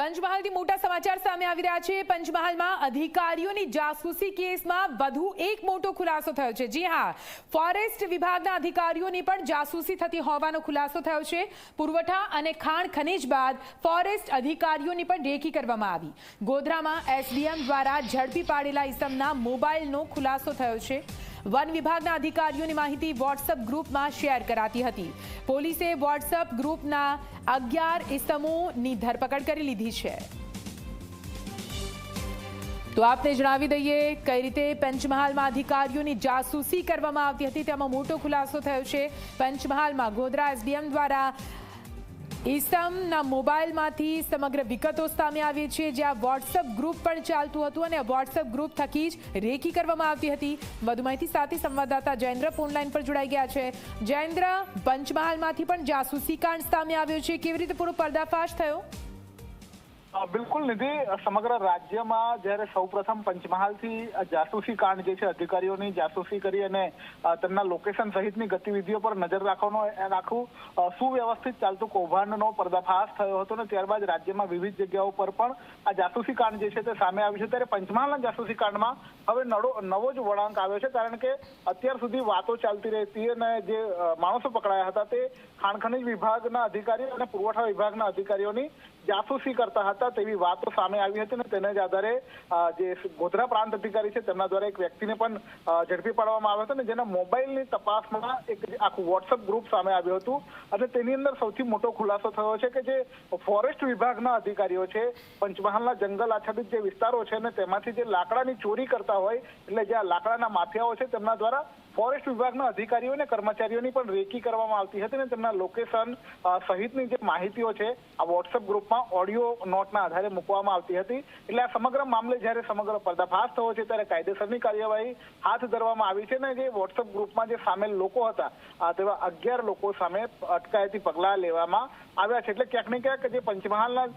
પંચમહાલથી મોટા સમાચાર સામે આવી રહ્યા છે. પંચમહાલમાં અધિકારીઓની જાસૂસી કેસમાં વધુ એક મોટો ખુલાસો થયો છે. જી હા, ફોરેસ્ટ વિભાગના અધિકારીઓની પણ જાસૂસી થતી હોવાનો ખુલાસો થયો છે. પુરવઠા અને ખાણ ખનીજ બાદ ફોરેસ્ટ અધિકારીઓની પણ રેકી કરવામાં આવી. ગોધરામાં એસડીએમ દ્વારા ઝડપી પાડેલા ઇસમના મોબાઈલનો ખુલાસો થયો છે. વન વિભાગના અધિકારીઓની માહિતી વોટ્સઅપ ગ્રુપમાં શેર કરાતી હતી. પોલીસે વોટ્સઅપ ગ્રુપના અગિયાર ઇસમોની ધરપકડ કરી લીધી છે. તો આપને જણાવી દઈએ કઈ રીતે પંચમહાલમાં અધિકારીઓની જાસૂસી કરવામાં આવતી હતી. તેમાં મોટો ખુલાસો થયો છે. પંચમહાલમાં ગોધરા એસડીએમ દ્વારા ઈસમના મોબાઈલમાંથી સમગ્ર વિગતો સામે આવી છે, જ્યાં વોટ્સઅપ ગ્રુપ પણ ચાલતું હતું અને વોટ્સઅપ ગ્રુપ થકી જ રેકી કરવામાં આવતી હતી. વધુ માહિતી સાથે સંવાદદાતા જયેન્દ્ર ફોનલાઈન પર જોડાઈ ગયા છે. જયેન્દ્ર, પંચમહાલમાંથી પણ જાસૂસી કાંડ સામે આવ્યો છે. કેવી રીતે પૂરો પર્દાફાશ થયો? બિલકુલ નિધિ સમગ્ર રાજ્યમાં જ્યારે સૌપ્રથમ પંચમહાલથી જાસૂસી કાંડ જે છે, અધિકારીઓની જાસૂસી કરી અને તેમના લોકેશન સહિતની ગતિવિધિઓ પર નજર રાખવાનો રાખવું સુવ્યવસ્થિત ચાલતું કૌભાંડનો પર્દાફાશ થયો હતો ને ત્યારબાદ રાજ્યમાં વિવિધ જગ્યાઓ પર પણ આ જાસૂસી કાંડ જે છે તે સામે આવ્યું છે. ત્યારે પંચમહાલના જાસૂસી કાંડમાં હવે નડો, નવો જ વળાંક આવ્યો છે, કારણ કે અત્યાર સુધી વાતો ચાલતી રહેતી અને જે માણસો પકડાયા હતા તે ખાણ ખનીજ વિભાગના અધિકારીઓ અને પુરવઠા વિભાગના અધિકારીઓની જાસૂસી કરતા હતા તેવી વાતો સામે આવી હતી અને તેને જ આધારે જે ગોધરા પ્રાંત અધિકારી છે તેમના દ્વારા એક વ્યક્તિને પણ ઝડપી પાડવામાં આવ્યો હતો ને જેના મોબાઈલની તપાસમાં એક આખું વોટ્સઅપ ગ્રુપ સામે આવ્યું હતું. અને તેની અંદર સૌથી મોટો ખુલાસો થયો છે કે જે ફોરેસ્ટ વિભાગના અધિકારીઓ છે, પંચમહાલના જંગલ આચ્છાદિત જે વિસ્તારો છે ને તેમાંથી જે લાકડાની ચોરી કરતા હોય, એટલે જે આ લાકડાના માફિયાઓ છે તેમના દ્વારા ફોરેસ્ટ વિભાગના અધિકારીઓ અને કર્મચારીઓની પણ રેકી કરવામાં આવતી હતી ને તેમના લોકેશન સહિતની જે માહિતીઓ છે, આ વોટ્સઅપ ગ્રુપમાં ઓડિયો નોટના આધારે મૂકવામાં આવતી હતી. એટલે આ સમગ્ર મામલે જ્યારે સમગ્ર પર્દાફાશ થયો છે, ત્યારે કાયદેસરની કાર્યવાહી હાથ ધરવામાં આવી છે ને જે વોટ્સઅપ ગ્રુપમાં જે સામેલ લોકો હતા તેવા અગિયાર લોકો સામે અટકાયતી પગલાં લેવામાં આવ્યા છે. એટલે ક્યાંક ને ક્યાંક જે પંચમહાલના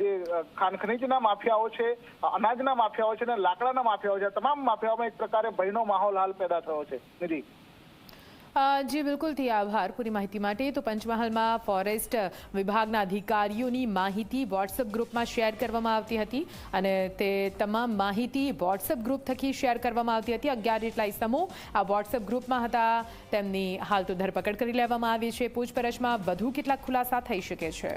જે ખાનખનીજના માફિયાઓ છે અનાજના માફિયાઓ છે અને લાકડાના માફિયાઓ છે તમામ માફિયાઓમાં એક પ્રકારે ભયનો માહોલ હાલ પેદા થયો છે. નિધિ. જી બિલકુલથી આભાર પૂરી માહિતી માટે. તો પંચમહાલમાં ફોરેસ્ટ વિભાગના અધિકારીઓની માહિતી વોટ્સઅપ ગ્રુપમાં શેર કરવામાં આવતી હતી અને તે તમામ માહિતી વોટ્સઅપ ગ્રુપ થકી શેર કરવામાં આવતી હતી. અગિયાર જેટલા ઇસમો આ વોટ્સઅપ ગ્રુપમાં હતા. તેમની હાલ તો ધરપકડ કરી લેવામાં આવી છે. પૂછપરછમાં વધુ કેટલાક ખુલાસા થઈ શકે છે?